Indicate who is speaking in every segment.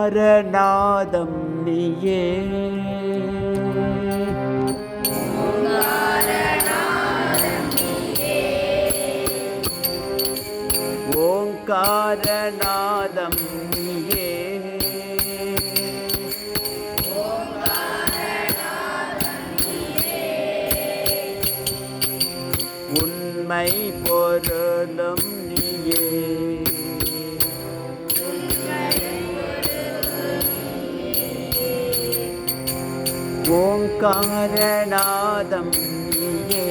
Speaker 1: ஓங்காரநாதம் நீயே. ஓங்காரநாதம் நீயே.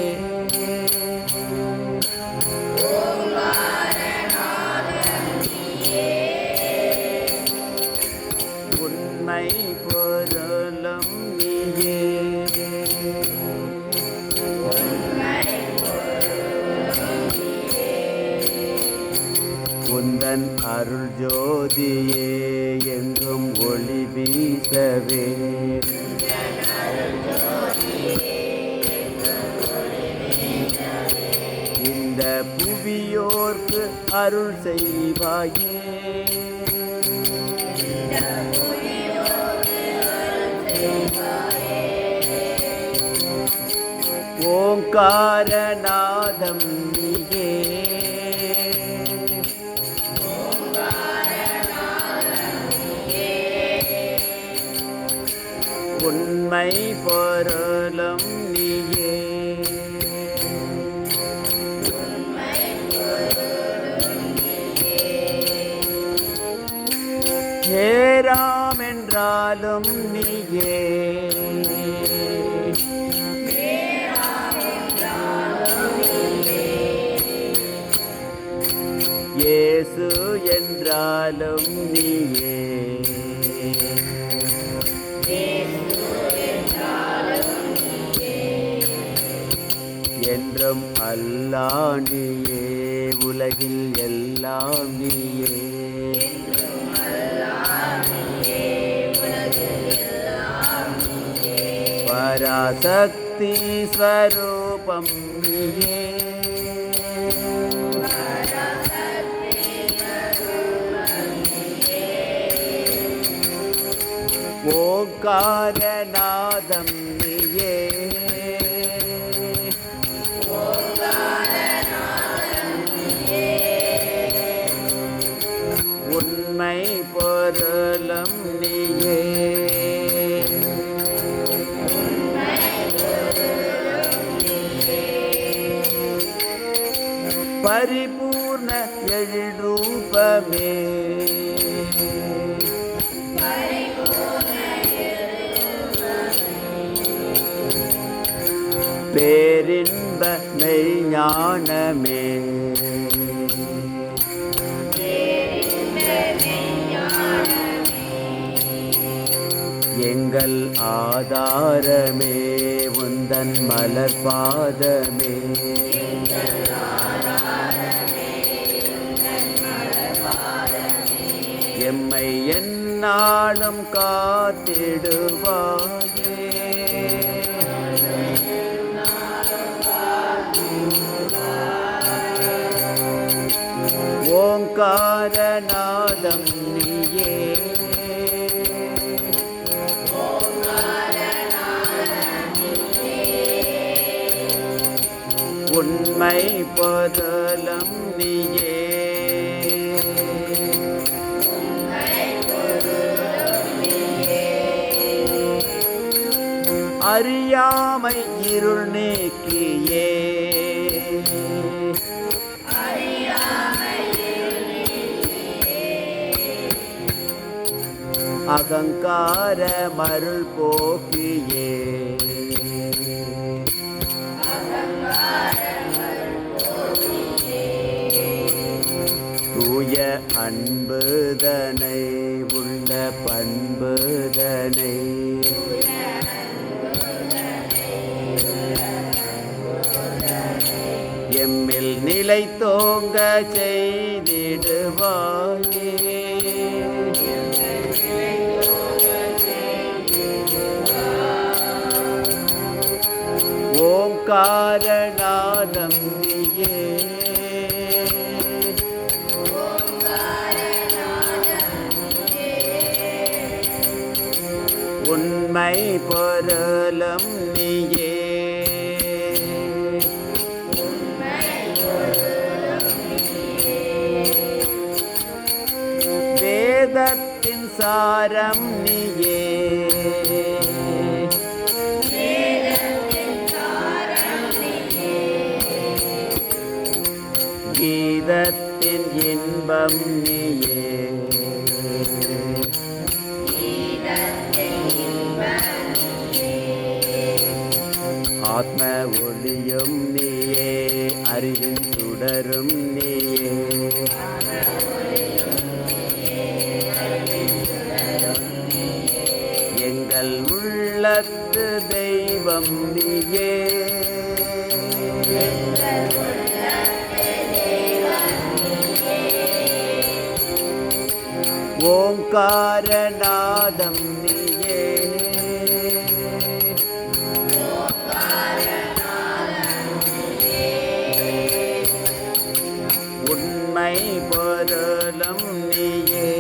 Speaker 1: உண்மை பொருளும் நீயே. உந்தன் அருள் ஜோதியே எங்கும் ஒளி வீசவே. புவியோர்க்கு அருள் செய்வாயே. ஓங்காரநாதம் நீயே. உண்மை பொருளும் நீயே. ஏராம் என்றாலும் நீயே. இயேசு என்றாலும் நீயே. என்றும் அல்லா நீயே. உலகில் எல்லாம் நீயே. பராசக்தி ஸ்வரூபம் நீயே. ஓங்காரநாதம் நீயே. உண்மை பொருளும் நீயே. பரிபூர்ண எழில்ரூபமே பேரின்ப மெய்ஞானமே. எங்கள் ஆதாரமே உந்தன் மலர் பாதமே எந்நாளும் காத்திடுவாயே. ஓங்காரநாதம் நீயே. உண்மை பொருளும் அறியாமை இருள் நீக்கியே. அகங்கார மருள் போக்கியே. தூய அன்புதன ஓங்க செய்திடுவாயே. ஓங்காரநாதம் நீயே. உண்மை பொருளும் நீயே. வேதத்தின் சாரம் நீயே கீதத்தின் இன்பம் நீயே ஆத்ம ஒளியும் நீயே அறிவின் சுடரும் நீயே உள்ளத்து தெய்வம் நீயே. ஓங்காரநாதம் நீயே. உண்மை பொருளும் நீயே.